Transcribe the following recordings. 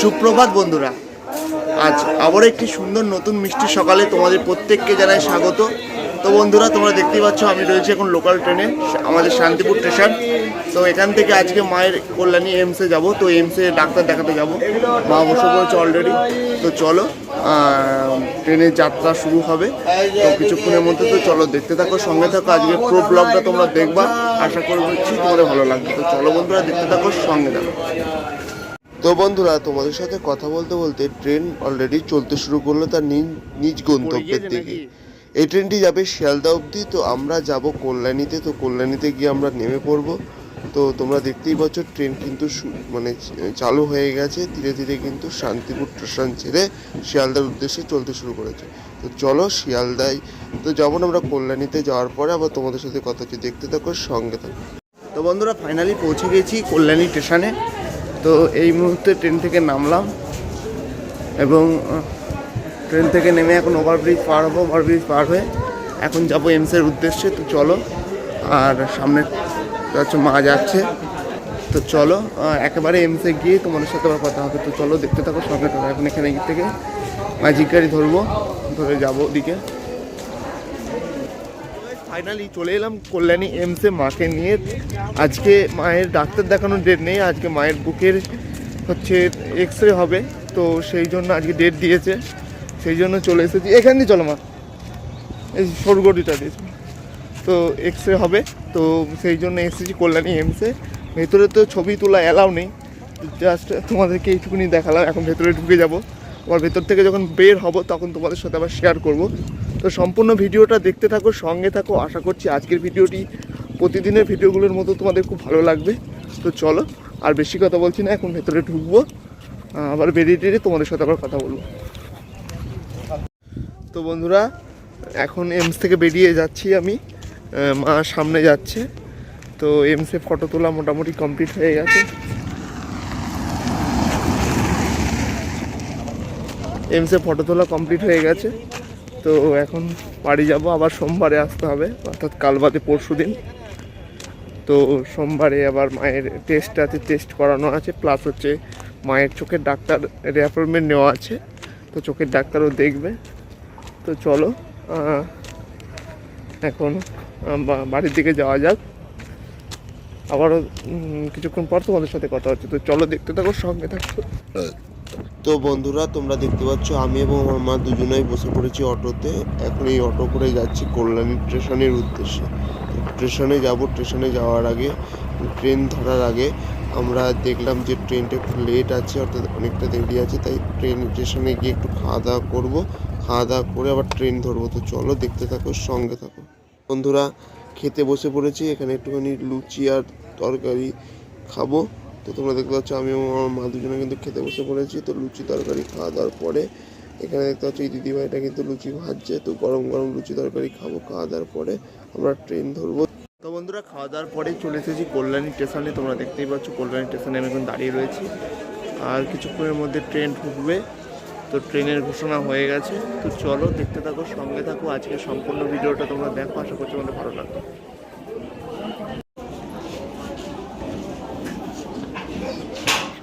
সুপ্রভাত বন্ধুরা। আজ আবার একটি সুন্দর নতুন মিষ্টি সকালে তোমাদের প্রত্যেককে জানাই স্বাগত। তো বন্ধুরা, তোমরা দেখতেই পাচ্ছ, আমি রয়েছি এখন লোকাল ট্রেনে আমাদের শান্তিপুর স্টেশন তো এখান থেকে আজকে মায়ের কল্যাণী এমসে যাব। তো এমসে ডাক্তার দেখাতে যাব। মা বসে পড়েছে অলরেডি তো চলো ট্রেনের যাত্রা শুরু হবে। তো কিছুক্ষণের মধ্যে তো চলো, দেখতে থাকো, সঙ্গে থাকো। আজকে প্রো ব্লগটা তোমরা দেখবা। আশা করছি তোমাদের ভালো লাগবে। তো চলো বন্ধুরা, দেখতে থাকো, সঙ্গে থাকো। তো বন্ধুরা তোমাদের সাথে কথা বলতে বলতে ট্রেন অলরেডি চলতে শুরু করল তার নিজ- গন্তব্যের দিকে। এই ট্রেনটি যাবে শিয়ালদা অবধি তো আমরা যাব কল্যাণীতে। তো কল্যাণীতে গিয়ে আমরা নেমে পড়ব। তো তোমরা দেখতেই পাচ্ছ ট্রেন কিন্তু মানে চালু হয়ে গেছে। ধীরে ধীরে কিন্তু শান্তিপুর স্টেশন ছেড়ে শিয়ালদার উদ্দেশ্যে চলতে শুরু করেছে। তো চলো শিয়ালদায়। তো যাব না আমরা কল্যাণীতে যাওয়ার পরে আবার তোমাদের সাথে কথা হচ্ছে। দেখতে থাকো সঙ্গে থাকো। তো বন্ধুরা ফাইনালি পৌঁছে গেছি কল্যাণী স্টেশনে তো এই মুহূর্তে ট্রেন থেকে নামলাম এবং ট্রেন থেকে নেমে এখন ওভারব্রিজ পার হব, ওভারব্রিজ পার হয়ে এখন যাব এমসের উদ্দেশ্যে, তো চলো। আর সামনে হচ্ছে মা যাচ্ছে। তো চলো একেবারে এমসে গিয়ে তোমাদের সাথে আবার কথা হবে। তো চলো, দেখতে থাকো সঙ্গে থাকো এখন এখানে থেকে ম্যাজিক গাড়ি ধরবো, ধরে যাব ওদিকে। ফাইনালি চলে এলাম কল্যাণী এমসে মাকে নিয়ে। আজকে মায়ের ডাক্তার দেখানোর ডেট নেই, আজকে মায়ের বুকের হচ্ছে এক্স রে হবে, তো সেই জন্য আজকে ডেট দিয়েছে। সেই জন্য চলে এসেছি। এখান দিয়ে চলো মা। এই সরগড়িটা দিয়েছে তো এক্স রে হবে, তো সেই জন্য এসেছি কল্যাণী এমসে ভেতরে তো ছবি তোলা অ্যালাউ নেই। জাস্ট তোমাদেরকে এইটুকুনি দেখালাম, এখন ভেতরে ঢুকে যাব। আবার ভেতর থেকে যখন বের হব, তখন তোমাদের সাথে আবার শেয়ার করব। তো সম্পূর্ণ ভিডিওটা দেখতে থাকো, সঙ্গে থাকো। আশা করছি আজকের ভিডিওটি প্রতিদিনের ভিডিওগুলোর মতো তোমাদের খুব ভালো লাগবে। তো চলো, আর বেশি কথা বলছি না, এখন ভেতরে ঢুকবো। আবার বেরিয়ে টেরিয়ে তোমাদের সাথে আবার কথা বলব। তো বন্ধুরা, এখন এমস থেকে বেরিয়ে যাচ্ছি আমি। মা সামনে যাচ্ছে। তো এমসে ফটো তোলা মোটামুটি কমপ্লিট হয়ে গেছে। এমসে ফটো তোলা কমপ্লিট হয়ে গেছে। তো এখন বাড়ি যাব, আবার সোমবারে আসতে হবে, অর্থাৎ কাল বাদে পরশু দিন। তো সোমবারে আবার মায়ের টেস্ট আছে টেস্ট করানো আছে প্লাস হচ্ছে মায়ের চোখের ডাক্তার অ্যাপয়েন্টমেন্ট নেওয়া আছে। তো চোখের ডাক্তারও দেখবে। তো চলো এখন বাড়ির দিকে যাওয়া যাক। আবারও কিছুক্ষণ পর তোমাদের সাথে কথা হচ্ছে। তো চলো দেখতে থাকো, সঙ্গে থাকো। তো বন্ধুরা, তোমরা দেখতে পাচ্ছ, আমি এবং আমার মা দুজনেই বসে পড়েছি অটোতে। এখন এই অটো করে যাচ্ছি কল্যাণী স্টেশনের উদ্দেশ্যে। স্টেশনে যাব, স্টেশনে যাওয়ার আগে, ট্রেন ধরার আগে আমরা দেখলাম যে ট্রেনটা একটু লেট আছে, অর্থাৎ অনেকটা দেরি আছে, তাই ট্রেন স্টেশনে গিয়ে একটু খাওয়া দাওয়া করব। খাওয়া দাওয়া করে আবার ট্রেন ধরবো। তো চলো, দেখতে থাকো, সঙ্গে থাকো। বন্ধুরা, খেতে বসে পড়েছি, এখানে একটুখানি লুচি আর তরকারি খাব। তো তোমরা দেখতে পাচ্ছ, আমি আমার মা দুজনে কিন্তু খেতে বসে পড়েছি। তো লুচি তরকারি খাওয়া দাওয়ার পরে এখানে দেখতে পাচ্ছ, এই দিদিভাইটা কিন্তু লুচি ভাজছে। তো গরম গরম লুচি তরকারি খাব খাওয়া দাওয়ার পরে আমরা ট্রেন ধরবো। তো বন্ধুরা, খাওয়া দাওয়ার পরে চলে এসেছি কল্যাণী স্টেশনে তোমরা দেখতেই পাচ্ছ, কল্যাণী স্টেশনে আমি এখন দাঁড়িয়ে রয়েছি। আর কিছুক্ষণের মধ্যে ট্রেন ঢুকবে। তো ট্রেনের ঘোষণা হয়ে গেছে। তো চলো দেখতে থাকো, সঙ্গে থাকো। আজকে সম্পূর্ণ ভিডিওটা তোমরা দেখো। আশা করছি তোমাদের ভালো লাগবে।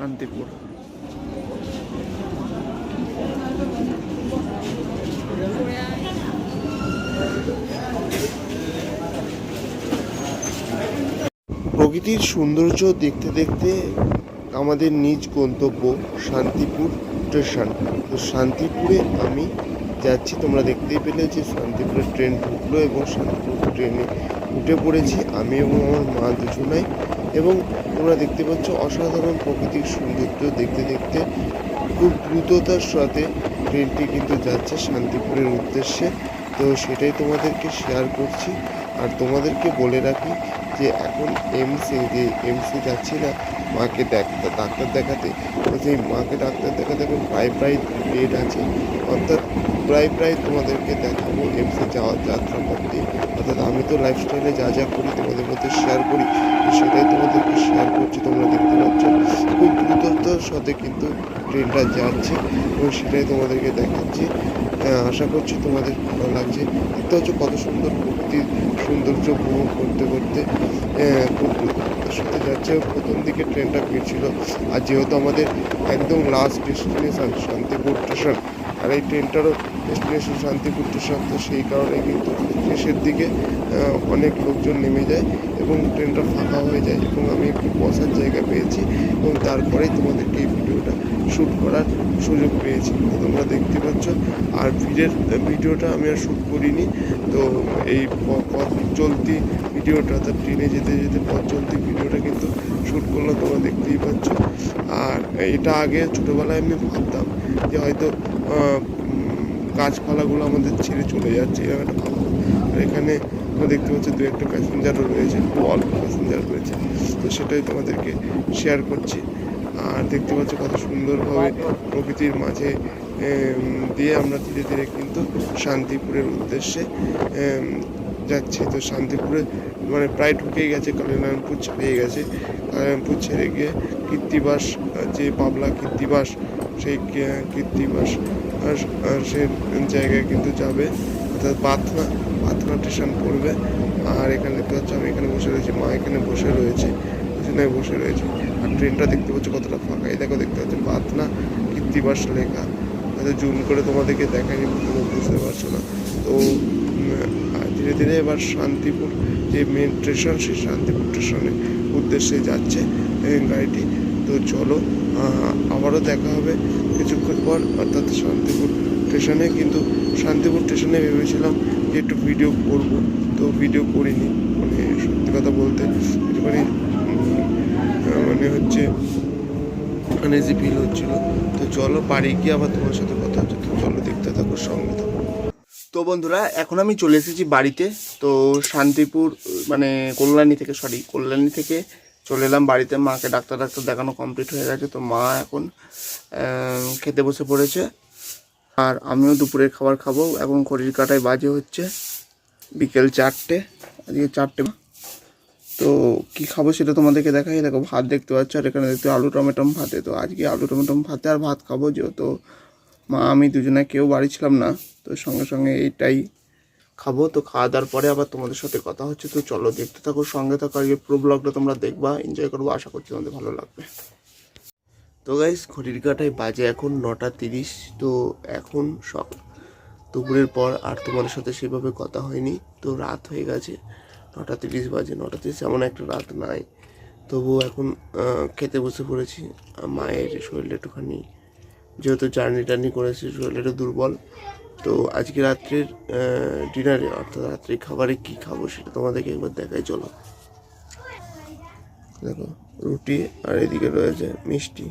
শান্তিপুর। প্রকৃতির সৌন্দর্য দেখতে দেখতে আমাদের নিজ গন্তব্য শান্তিপুর স্টেশন। তো শান্তিপুরে আমি যাচ্ছি, তোমরা দেখতেই পেলে যে শান্তিপুরে ট্রেন ঢুকলো এবং শান্তিপুর ট্রেনে উঠে পড়েছি। আমি এবং আমার মা দুজনাই এবং তোমরা দেখতে পাচ্ছ অসাধারণ প্রকৃতির সৌন্দর্য দেখতে দেখতে। খুব দ্রুততার সাথে ট্রেনটি কিন্তু যাচ্ছে শান্তিপুরের উদ্দেশ্যে। তো সেটাই তোমাদেরকে শেয়ার করছি। আর তোমাদেরকে বলে রাখি যে এখন এমসি যে এমসি যাচ্ছি না, মাকে ডাক্তার ডাক্তার দেখাতে। তো সেই মাকে ডাক্তার দেখাতে এখন প্রায় প্রায় ডেট আছে। অর্থাৎ প্রায় প্রায় তোমাদেরকে দেখাবো এমসে যাওয়ার যাত্রা পথে অর্থাৎ আমি তো লাইফস্টাইলে যা যা করি তোমাদের মধ্যে শেয়ার করি সেটাই তোমাদেরকে শেয়ার করছি। তোমরা দেখতে পাচ্ছ খুব দ্রুততার সাথে কিন্তু ট্রেনটা যাচ্ছে এবং সেটাই তোমাদেরকে দেখাচ্ছি। আশা করছি তোমাদের ভালো লাগছে। দেখতে হচ্ছে কত সুন্দর প্রকৃতির সৌন্দর্য উপভোগ করতে করতে খুব দ্রুততার সাথে যাচ্ছে। প্রথম দিকে ট্রেনটা ফিরছিল আর যেহেতু আমাদের একদম লাস্ট ডেস্টিনেশন শান্তিপুর স্টেশন আর এই ট্রেনটারও ডেস্টিনেশন শান্তিপুর স্টেশন তো সেই কারণে কিন্তু শেষের দিকে অনেক লোকজন নেমে যায় এবং ট্রেনটা ফাঁকা হয়ে যায় এবং আমি একটু বসার জায়গা পেয়েছি এবং তারপরেই তোমাদেরকে এই ভিডিওটা শ্যুট করার সুযোগ পেয়েছি। তোমরা দেখতে পাচ্ছ, আর ভিড়ের ভিডিওটা আমি আর শ্যুট করিনি। তো এই পথ চলতি ভিডিওটা অর্থাৎ ট্রেনে যেতে যেতে পথ চলতি ভিডিওটা কিন্তু শ্যুট করলাম, তোমরা দেখতেই পাচ্ছ। আর এটা আগে ছোটোবেলায় আমি ভাবতাম যে হয়তো গাছপালাগুলো আমাদের ছেড়ে চলে যাচ্ছে। এরকম একটা ভাবতাম আর এখানে তোমরা দেখতে পাচ্ছ দু একটা প্যাসেঞ্জারও রয়েছে খুব অল্প প্যাসেঞ্জার রয়েছে। তো সেটাই তোমাদেরকে শেয়ার করছি। আর দেখতে পাচ্ছ কত সুন্দরভাবে প্রকৃতির মাঝে দিয়ে আমরা ধীরে ধীরে কিন্তু শান্তিপুরের উদ্দেশ্যে যাচ্ছি। তো শান্তিপুরে মানে প্রায় ঢুকেই গেছে কালিনারায়ণপুর ছাড়িয়ে গেছে। কালিনারায়ণপুর ছেড়ে গিয়ে কীর্তিবাস, যে পাবলা কীর্তিবাস, সেই কীর্তিবাস সে জায়গায় কিন্তু যাবে। অর্থাৎ পাথনা পাথনা স্টেশন পড়বে। আর এখানে দেখতে পাচ্ছ আমি এখানে বসে রয়েছি, মা এখানে বসে রয়েছে এখানে বসে রয়েছে। আর ট্রেনটা দেখতে পাচ্ছ কতটা ফাঁকা। এই দেখো, দেখতে পাচ্ছ পাথনা কীর্তিবাস লেখা। হয়তো জুম করে তোমাদেরকে দেখাইনি তোমরা বুঝতে পারছ না। তো ধীরে ধীরে এবার শান্তিপুর, যে মেন স্টেশন সেই শান্তিপুর স্টেশনের উদ্দেশ্যে যাচ্ছে গাড়িটি। তো চলো আবারও দেখা হবে কিছুক্ষণ পর, অর্থাৎ শান্তিপুর স্টেশনে। কিন্তু শান্তিপুর স্টেশনে ভেবেছিলাম যে একটু ভিডিও করব, তো ভিডিও করিনি। মানে সত্যি কথা বলতে একটুখানি মানে হচ্ছে আনইজি ফিল হচ্ছিল। তো চলো, বাড়ি গিয়ে আবার তোমার সাথে কথা হচ্ছে। তো চলো, দেখতে থাকো, সঙ্গে থাকো। তো বন্ধুরা, এখন আমি চলে এসেছি বাড়িতে। তো শান্তিপুর মানে কল্যাণী থেকে সরি কল্যাণী থেকে চলে এলাম বাড়িতে। মাকে ডাক্তার ডাক্তার দেখানো কমপ্লিট হয়ে গেছে। তো মা এখন খেতে বসে পড়েছে। আর আমিও দুপুরের খাবার খাব। এখন খড়ির কাটায় বাজে হচ্ছে বিকেল চারটে। আজকে চারটে। তো কি খাব সেটা তোমাদেরকে দেখাই। দেখো, ভাত দেখতে পাচ্ছ। আর এখানে দেখতে আলু টমেটম ভাতে। তো আজকে আলু টমেটম ভাতে আর ভাত খাব যেহেতু মা, আমি দুজনে, কেউ বাড়ি ছিলাম না। তো সঙ্গে সঙ্গে এইটাই খাব, তো খাওয়া দাওয়ার পরে আবার তোমাদের সাথে কথা হচ্ছে। তো চলো দেখতে থাকো, সঙ্গে থাকো আর এই পুরো ব্লগটা তোমরা দেখবা এনজয় করব, আশা করছি তোমাদের ভালো লাগবে। তো গাইস ঘড়ির কাটায় বাজে এখন নটা তিরিশ, তো এখন সব দুপুরের পর আর তোমাদের সাথে সেভাবে কথা হয়নি, তো রাত হয়ে গেছে, নটা তিরিশ বাজে, নটা তিরিশ, এমন একটা রাত নাই। তবুও এখন খেতে বসে পড়েছি মায়ের শরীরটা একটুখানি, যেহেতু জার্নি টার্নি করেছে, শরীরটা দুর্বল তো আজকে রাত্রের ডিনারে অর্থাৎ রাত্রির খাবারে কি খাব সেটা তোমাদেরকে একবার দেখাই, চলো। দেখো, রুটি আর এদিকে রয়েছে মিষ্টি।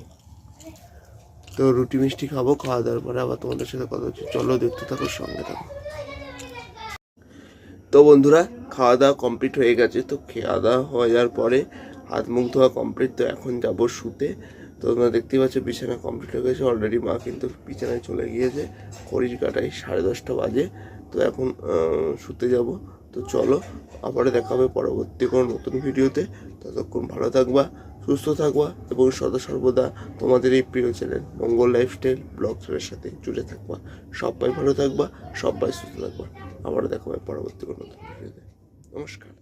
তো রুটি, মিষ্টি খাব, খাওয়া দাওয়ার পরে আবার তোমাদের সাথে কথা হচ্ছে চলো, দেখতে থাকো, সঙ্গে থাকো। তো বন্ধুরা, খাওয়া দাওয়া কমপ্লিট হয়ে গেছে। তো খাওয়া দাওয়া হয়ে যাওয়ার পরে হাত মুখ ধোয়া কমপ্লিট তো এখন যাব শুতে। তো তোমরা দেখতেই পাচ্ছ, বিছানা কমপ্লিট হয়ে গেছে। অলরেডি মা কিন্তু বিছানায় চলে গিয়েছে। ঘড়ির কাটায় সাড়ে দশটা বাজে। তো এখন শুতে যাব। তো চলো, আবারও দেখা হবে পরবর্তী কোনো নতুন ভিডিওতে। ততক্ষণ ভালো থাকবা, সুস্থ থাকবা এবং সদা সর্বদা তোমাদের এই প্রিয় চ্যানেল মঙ্গল লাইফস্টাইল ব্লগসের সাথে জুড়ে থাকবা। সবাই ভালো থাকবা, সবাই সুস্থ থাকবা। আবারও দেখা হবে পরবর্তী কোনো নতুন ভিডিওতে। নমস্কার।